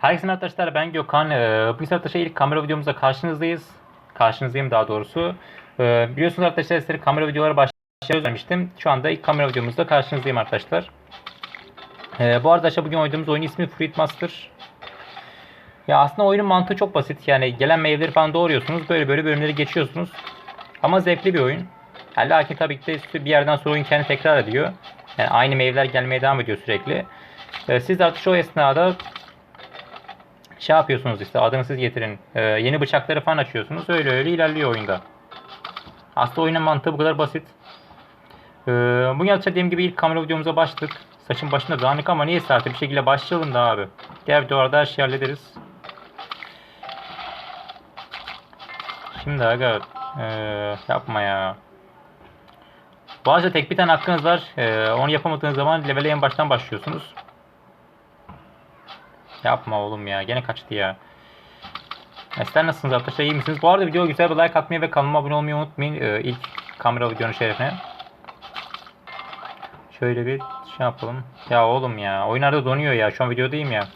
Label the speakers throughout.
Speaker 1: Herkese arkadaşlar ben Gökhan. Ee, Bugün arkadaşlar ilk kamera videomuzda karşınızdayız. Karşınızdayım daha doğrusu. Ee, Biliyorsunuz arkadaşlar sizlere kamera videoları başlayacağız demiştim. Şu anda ilk kamera videomuzda karşınızdayım arkadaşlar. Ee, Bu arada bugün oynadığımız oyun ismi Fruit Master. Ya aslında oyunun mantığı çok basit. Yani gelen meyveleri falan doğruyorsunuz. Böyle böyle bölümleri geçiyorsunuz. Ama zevkli bir oyun. Yani lakin tabii ki de bir yerden sonra oyun kendini tekrar ediyor. Yani aynı meyveler gelmeye devam ediyor sürekli. Siz artık şu esnada şey yapıyorsunuz işte adını siz getirin. Ee, yeni bıçakları falan açıyorsunuz. Öyle öyle ilerliyor oyunda. Aslında oyunun mantığı bu kadar basit. Ee, bugün arkadaşlar dediğim gibi ilk kamera videomuza başladık. Saçın başında dağınık ama neyse artık bir şekilde başlayalım da abi. Diğer videolarda her şeyi hallederiz. Şimdi aga ee, yapma ya. Bu tek bir tane hakkınız var. Ee, onu yapamadığınız zaman level'e en baştan başlıyorsunuz. Yapma oğlum ya. Gene kaçtı ya. Ya Sizler nasılsınız arkadaşlar? iyi misiniz? Bu arada videoya güzel bir like atmayı ve kanalıma abone olmayı unutmayın. Ee, ilk kamera videonun şerefine. Şöyle bir şey yapalım. Ya oğlum ya. Oyunlarda donuyor ya. Şu an videodayım ya.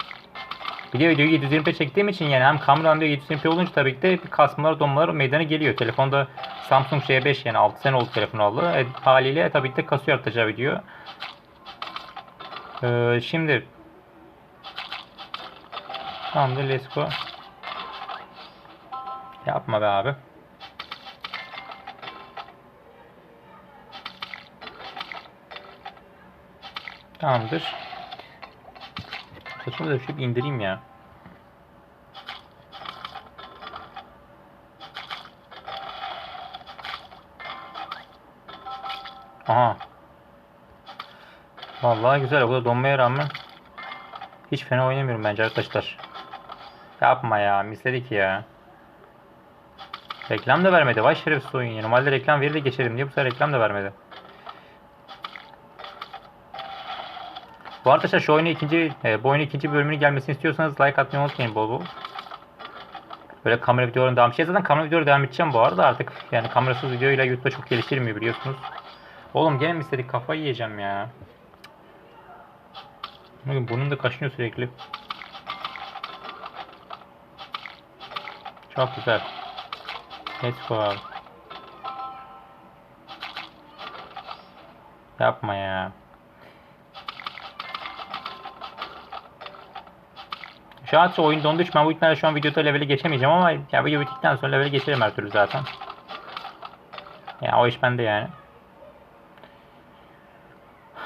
Speaker 1: Bir de videoyu 720p çektiğim için yani hem kamera hem de 720p olunca tabii ki de bir kasmalar donmalar meydana geliyor. Telefonda Samsung S5 yani 6 sene oldu telefon aldı. E, haliyle tabii ki de kasıyor artacağı video. Ee, şimdi Tamamdır let's go. Yapma be abi. Tamamdır. Saçımı bir indireyim ya. Aha. Vallahi güzel. O kadar donmaya rağmen hiç fena oynamıyorum bence arkadaşlar. Yapma ya. Misledik ya. Reklam da vermedi. Vay şerefsiz oyun ya. Normalde reklam verir de geçerim diye bu sefer reklam da vermedi. Bu arkadaşlar şu oyunu ikinci, e, bu oyunun ikinci bölümünün gelmesini istiyorsanız like atmayı unutmayın bol bol. Böyle kamera videolarına devam edeceğiz. Zaten kamera videoları devam edeceğim bu arada artık. Yani kamerasız videoyla YouTube'da çok geliştirmiyor biliyorsunuz. Oğlum gene mi istedik kafayı yiyeceğim ya. Burnum da kaşınıyor sürekli. Çok güzel. Let's go. Yapma ya. Şu an oyun donduğu için ben bu ihtimalle şu an videoda leveli geçemeyeceğim ama ya video bittikten sonra leveli geçerim her türlü zaten. Ya o iş bende yani.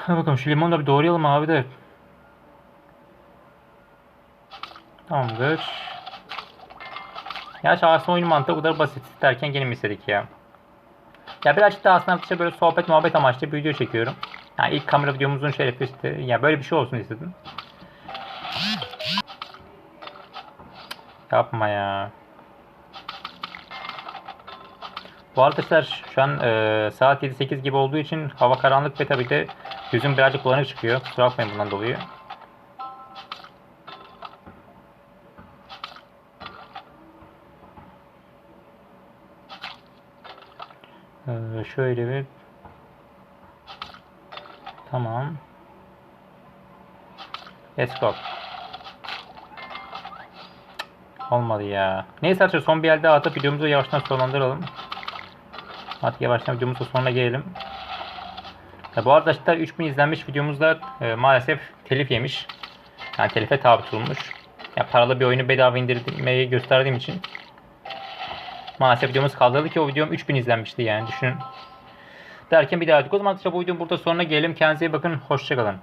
Speaker 1: Bakalım şu limonu da bir doğrayalım abi de. Tamamdır. Ya aslında oyun mantığı bu kadar basit derken mi istedik ya? Ya birazcık daha aslında işte böyle sohbet muhabbet amaçlı bir video çekiyorum. Yani ilk kamera videomuzun şerefi işte. Ya böyle bir şey olsun istedim. Yapma ya. Bu arkadaşlar şu an e, saat 7-8 gibi olduğu için hava karanlık ve tabii de yüzüm birazcık bulanık çıkıyor. Kusura bakmayın bundan dolayı. Ee, şöyle bir Tamam. Go. Olmadı ya. Neyse arkadaşlar son bir elde atıp videomuzu yavaştan sonlandıralım. Artık yavaştan videomuzun sonuna gelelim. Ya bu arada arkadaşlar 3000 izlenmiş videomuzda e, maalesef telif yemiş. Yani telife tabi tutulmuş. Ya paralı bir oyunu bedava indirmeyi gösterdiğim için maalesef videomuz kaldırıldı ki o videom 3000 izlenmişti yani düşünün. Derken bir daha O zaman arkadaşlar bu videonun burada sonuna gelelim. Kendinize iyi bakın. Hoşçakalın.